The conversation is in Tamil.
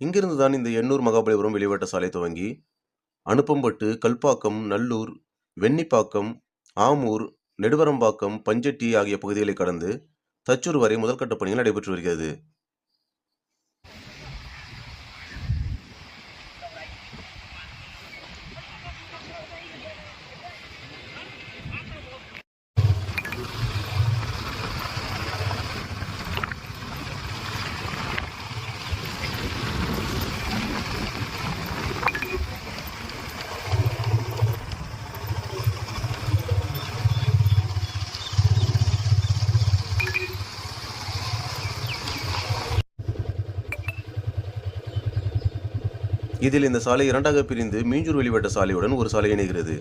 இங்கிருந்து தான் இந்த எண்ணூர் மகாபலிபுரம் வெளிவட்ட சாலை துவங்கி அனுப்பம்பட்டு கல்பாக்கம் நல்லூர் வெண்ணிப்பாக்கம் ஆமூர் நெடுவரம்பாக்கம் பஞ்சட்டி ஆகிய பகுதிகளை கடந்து தச்சூர் வரை முதல்கட்ட பணிகள் நடைபெற்று வருகிறது. இதில் இந்த சாலை இரண்டாக பிரிந்து மீஞ்சூர் வெளிவட்ட சாலையுடன் ஒரு சாலை இணைகிறது.